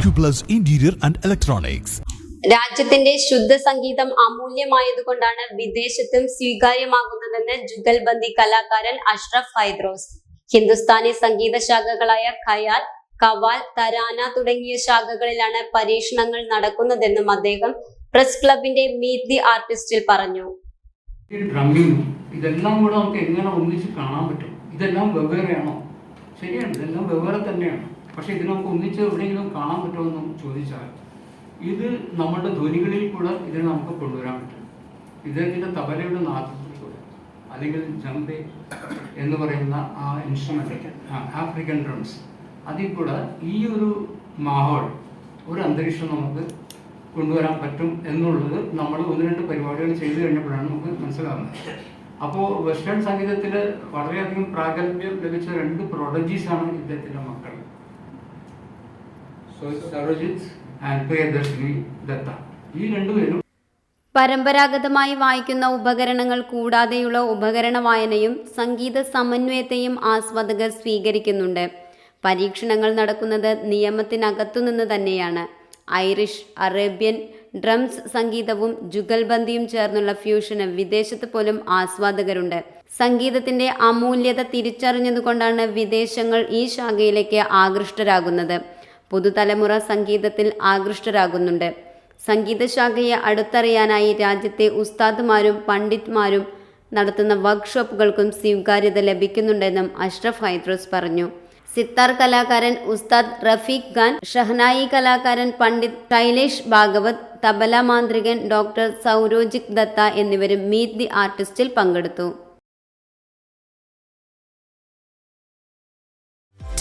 Acuplus interior and Electronics. രാജ്യത്തിന്റെ ശുദ്ധ സംഗീതം അമൂല്യമായതുകൊണ്ടാണ് വിദേശത്തും സ്വീകാര്യമാകുന്നതെന്ന് ജുഗൽബന്ദി കലാകാരൻ അഷ്റഫ് ഹൈദ്രോസ് ഹിന്ദുസ്ഥാനി സംഗീത ശാഖകളായ ഖയാൽ കവാൽ തരാന തുടങ്ങിയ ശാഖകളിലാണ് പരീക്ഷണങ്ങൾ നടക്കുന്നതെന്നും അദ്ദേഹം പ്രസ് ക്ലബിന്റെ മീറ്റ് ദി ആർട്ടിസ്റ്റിൽ പറഞ്ഞു. ഇതെല്ലാം കൂടെ നമുക്ക് എങ്ങനെ ഒന്നിച്ച് കാണാൻ പറ്റും? ഇതെല്ലാം വെവ്വേറെയാണോ? ശരിയാണ് ഇതെല്ലാം വെവ്വേറെ തന്നെയാണ്. പക്ഷെ ഇത് നമുക്ക് ഒന്നിച്ച് എവിടെയെങ്കിലും കാണാൻ പറ്റുമെന്ന് ചോദിച്ചാൽ ഇത് നമ്മുടെ ധ്വനികളിൽ കൂടെ ഇതിനെ നമുക്ക് കൊണ്ടുവരാൻ പറ്റും. ഇദ്ദേഹത്തിന്റെ തബലയുടെ നാദത്തിൽ കൂടെ അല്ലെങ്കിൽ ജംബെ എന്ന് പറയുന്ന ആ ഇൻസ്ട്രുമെന്റ് ആഫ്രിക്കൻ ഡ്രംസ് അതിൽ കൂടെ ഈ ഒരു മാഹോൾ ഒരു അന്തരീക്ഷം നമുക്ക് കൊണ്ടുവരാൻ പറ്റും എന്നുള്ളത് നമ്മൾ ഒന്ന് രണ്ട് പരിപാടികൾ ചെയ്തു കഴിഞ്ഞപ്പോഴാണ് നമുക്ക് മനസ്സിലാകുന്നത് അപ്പോൾ വെസ്റ്റേൺ സംഗീതത്തിൽ വളരെയധികം പ്രാഗൽഭ്യം ലഭിച്ച രണ്ട് പ്രൊഡജീസാണ് ഇദ്ദേഹത്തിന്റെ മക്കൾ. ആൻഡ് ദത്ത. ഈ പരമ്പരാഗതമായി വായിക്കുന്ന ഉപകരണങ്ങൾ കൂടാതെയുള്ള ഉപകരണ വായനയും സംഗീത സമന്വയത്തെയും ആസ്വാദകർ സ്വീകരിക്കുന്നുണ്ട്. പരീക്ഷണങ്ങൾ നടക്കുന്നത് നിയമത്തിനകത്തുനിന്ന് തന്നെയാണ്. ഐറിഷ് അറേബ്യൻ ഡ്രംസ് സംഗീതവും ജുഗൽബന്ദിയും ചേർന്നുള്ള ഫ്യൂഷന് വിദേശത്ത് പോലും ആസ്വാദകരുണ്ട്. സംഗീതത്തിന്റെ അമൂല്യത തിരിച്ചറിഞ്ഞതുകൊണ്ടാണ് വിദേശങ്ങൾ ഈ ശാഖയിലേക്ക് ആകൃഷ്ടരാകുന്നത്. പുതുതലമുറ സംഗീതത്തിൽ ആകൃഷ്ടരാകുന്നുണ്ട്. സംഗീതശാഖയെ അടുത്തറിയാനായി രാജ്യത്തെ ഉസ്താദുമാരും പണ്ഡിറ്റ്മാരും നടത്തുന്ന വർക്ക്ഷോപ്പുകൾക്കും സ്വീകാര്യത ലഭിക്കുന്നുണ്ടെന്നും അഷ്റഫ് ഹൈദ്രോസ് പറഞ്ഞു. സിത്താർ കലാകാരൻ ഉസ്താദ് റഫീഖ് ഖാൻ ഷഹനായി കലാകാരൻ പണ്ഡിറ്റ് ശൈലേഷ് ഭാഗവത് തബല മാന്ത്രികൻ ഡോക്ടർ സൗരോജിക് ദത്ത എന്നിവരും മീറ്റ് ദി ആർട്ടിസ്റ്റിൽ പങ്കെടുത്തു.